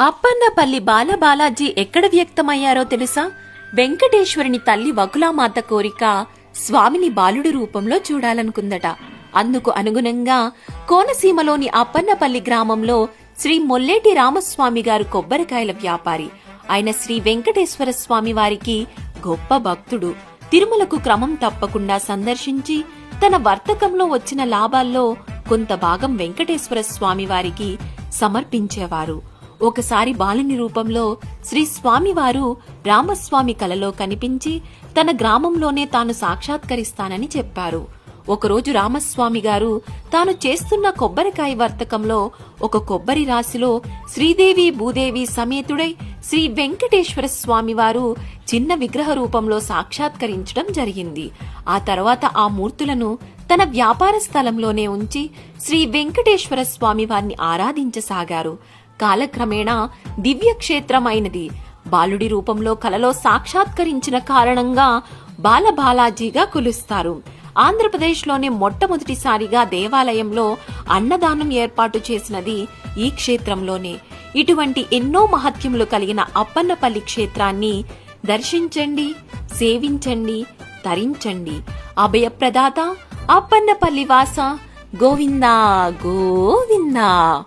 అప్పన్నపల్లి బాలబాలాజీ ఎక్కడ వ్యక్తమయ్యారో తెలుసా? వెంకటేశ్వరుని తల్లి వకులామాత కోరిక స్వామిని బాలుడి రూపంలో చూడాలనుకుందట. అందుకు అనుగుణంగా కోనసీమలోని అప్పన్నపల్లి గ్రామంలో శ్రీ మొల్లేటి రామస్వామి గారు కొబ్బరికాయల వ్యాపారి. ఆయన శ్రీ వెంకటేశ్వర స్వామి వారికి గొప్ప భక్తుడు. తిరుమలకు క్రమం తప్పకుండా సందర్శించి తన వర్తకంలో వచ్చిన లాభాల్లో కొంత భాగం వెంకటేశ్వర స్వామి వారికి సమర్పించేవారు. ఒకసారి బాలుని రూపంలో శ్రీ స్వామివారు రామస్వామి కలలో కనిపించి తన గ్రామంలోనే తాను సాక్షాత్కరిస్తానని చెప్పారు. ఒకరోజు రామస్వామి గారు తాను చేస్తున్న కొబ్బరికాయ వర్తకంలో ఒక కొబ్బరి రాశిలో శ్రీదేవి భూదేవి సమేతుడై శ్రీ వెంకటేశ్వర స్వామి వారు చిన్న విగ్రహ రూపంలో సాక్షాత్కరించడం జరిగింది. ఆ తర్వాత ఆ మూర్తులను తన వ్యాపార స్థలంలోనే ఉంచి శ్రీ వెంకటేశ్వర స్వామి వారిని ఆరాధించసాగారు. కాలక్రమేణా దివ్యక్షేత్రమైనది. బాలుడి రూపంలో కలలో సాక్షాత్కరించిన కారణంగా బాలబాలాజీగా కొలుస్తారు. ఆంధ్రప్రదేశ్లోనే మొట్టమొదటిసారిగా దేవాలయంలో అన్నదానం ఏర్పాటు చేసినది ఈ క్షేత్రంలోనే. ఇటువంటి ఎన్నో మహత్యములు కలిగిన అప్పన్నపల్లి క్షేత్రాన్ని దర్శించండి సేవించండి తరించండి. అభయప్రదాత అప్పన్నపల్లి వాస. గోవిందా గోవిందా.